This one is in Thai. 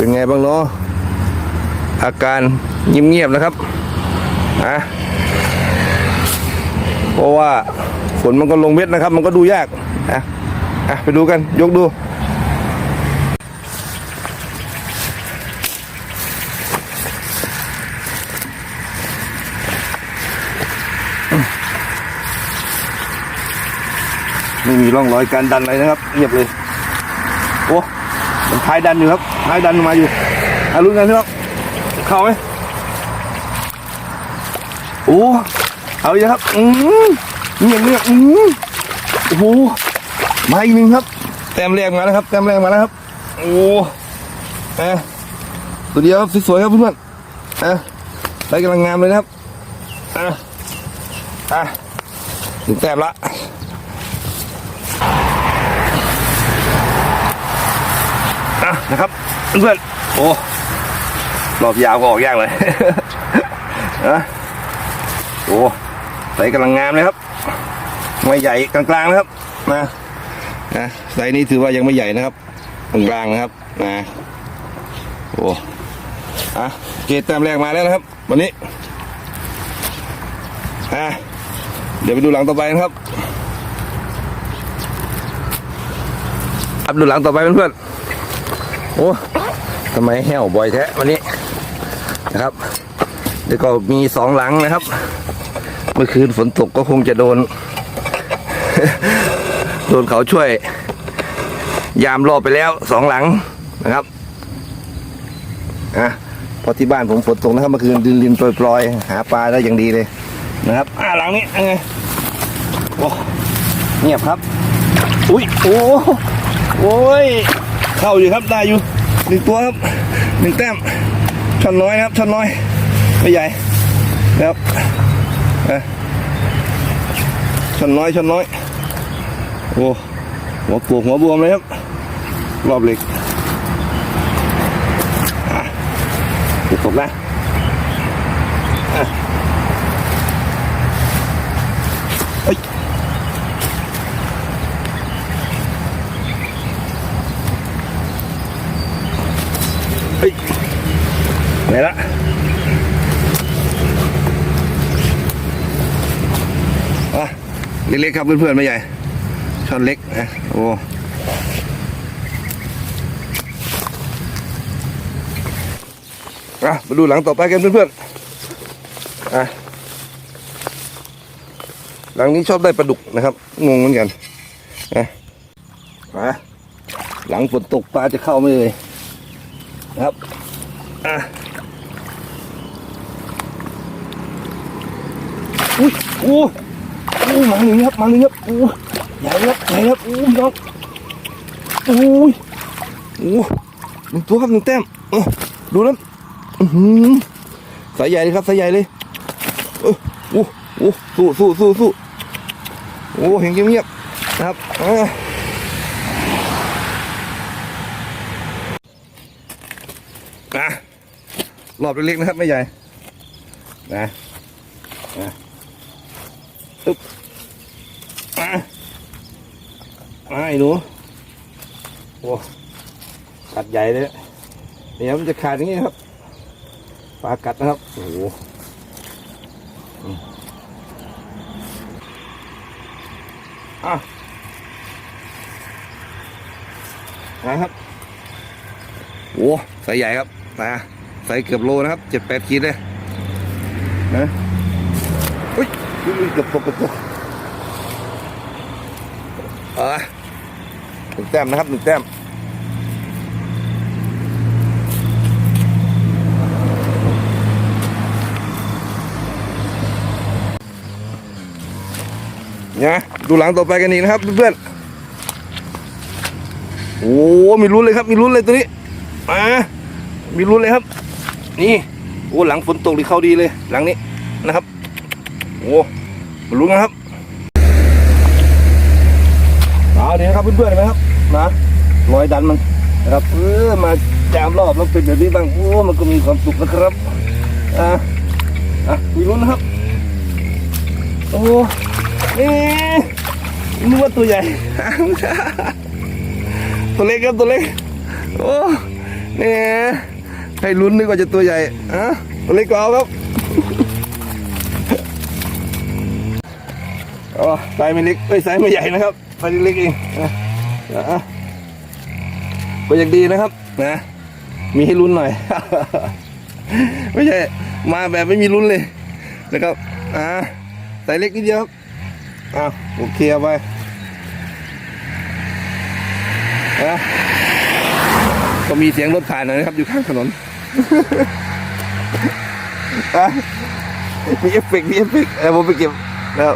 เป็นไงบ้างเนาะอาการเงียบๆนะครับอะเพราะว่าฝนมันก็ลงเม็ดนะครับ มันก็ดูยากอะอะไปดูกันยกดูไม่มีร่องรอยการดันอะไรนะครับ เงียบเลย โอ้ ท้ายดันอยู่ครับท้ายดันมาอยู่อาลุ้นกันพี่น้องเข้าไหมโอ้เอาอีกแล้วครับอืมเงียเงียอืมโอ้โหมาอีกหนึ่งครับ แต้มแรกมาแล้วครับแต้มแรกมาแล้วครับ โอ้เอะตัวเดียวครับสวยๆครับเพื่อนๆเอะได้กำลังงามเลยนะครับอะอะถึงแต้มละ อะนะครับเพื่อนโอ้รอบยาวก็ออกยากเลยนะโอ้ใส่กำลังงามเลยครับ ไม่ใหญ่กลางๆนะครับนะนะไซส์นี้ถือว่ายังไม่ใหญ่นะครับกลางๆนะครับนะโอ้อะเกตแต้มแรกมาแล้วนะครับ วันนี้อะเดี๋ยวไปดูหลังต่อไปนะครับอับดูหลังต่อไปเพื่อนๆ โอ้ทำไมแห้วบ่อยแท้วันนี้นะครับแล้วก็มีสองหลังนะครับ เมื่อคืนฝนตกก็คงจะโดน โดนเขาช่วย ยามรอบไปแล้วสองหลังนะครับอะเพอที่บ้านผมฝนตกนะครับเมื่อคืนดินลินปล่อยๆหาปลาได้อย่างดีเลยนะครับ อ่าหลังนี้ยังไงโอ้เงียบครับ อุ้ยโอ้โอ้ย เข้าอยู่ครับได้อยู่หนึ่งตัวครับหนึ่งแต้มชันน้อยนะครับชันน้อยไม่ใหญ่นะครับเอ้ยช่อนน้อยชันน้อยโอ้หัวปวกหัวบวมเลยครับ รอบเหล็กอะติดตกนะ เฮ้ยไหนละอะเล็กๆครับเพื่อนๆไม่ใหญ่ช้อนเล็กนะโอ้อะมาดูหลังต่อไปกันเพื่อนๆอะหลังนี้ชอบได้ปลาดุกนะครับ งงเหมือนกันอะหลังฝนตกปลาจะเข้าไม่เลย ครับอะอุ้ยโอ้โอ้มาหนึ่งครับมาหนึ่งครับโอ้ใหญ่ครับใหญ่ครับโอ้พี่น้องโอ้ยโอ้หนึ่งตัวครับหนึ่งแต้มเออดูแล้วอือหือสายใหญ่เลยครับสายใหญ่เลยเออโอ้โอ้สู้สู้สู้สู้โอ้เห็นเงียบๆนะครับอ่า นะรอบเล็กๆนะครับ ไม่ใหญ่ นะนะอึ๊บมามาไอ้หนูโอ้กัดใหญ่เลยเดี๋ยวมันจะขาดอย่างนี้ครับปลากัดนะครับ โอ้โหอะนะครับโอ้ใส่ใหญ่ครับ นะใส่เกือบโลนะครับเจ็ดแปดขีดเลยนะอุ้ยอุ้ยเกือบตกเกือบตกอ่าหนึ่งแต้มนะครับหนึ่งแต้มเนี่ยดูหลังต่อไปกันอีกนะครับเพื่อนๆโอ้มีลุ้นเลยครับมีลุ้นเลยตัวนี้มา มีลุ้นเลยครับ นี่โอ้หลังฝนตกดีเข้าดีเลย หลังนี้นะครับโอ้รุ้นกันครับเอาเดี๋ยวครับเพื่อนๆนไหมครับนะรอยดันมันนะครับเออมาจามรอบแล้วเป็นแบบนี้บ้างโอ้มันก็มีความสุขนะครับอะอะมีลุ้นนะครับโอ้นี่นึกว่าตัวใหญ่ตัวเล็กครับตัวเล็กโอ้เนี่ย ให้ลุ้นนึกว่าจะตัวใหญ่อะตัวเล็กก็เอาครับอ๋อไซส์ไม่เล็กเอ้ยไซส์ไม่ใหญ่นะครับไซส์เล็กเองอะอะก็ยังดีนะครับ นะ มีให้ลุ้นหน่อย ไม่ใช่ มาแบบไม่มีลุ้นเลยนะครับ อ่าไซส์เล็กนิดเดียวครับอ้าวโอเคเอาไปนะก็มีเสียงรถผ่านนะครับ อยู่ข้างถนน มีเอฟเฟกต์มีเอฟเฟกต์เออผมไปเก็บแล้ว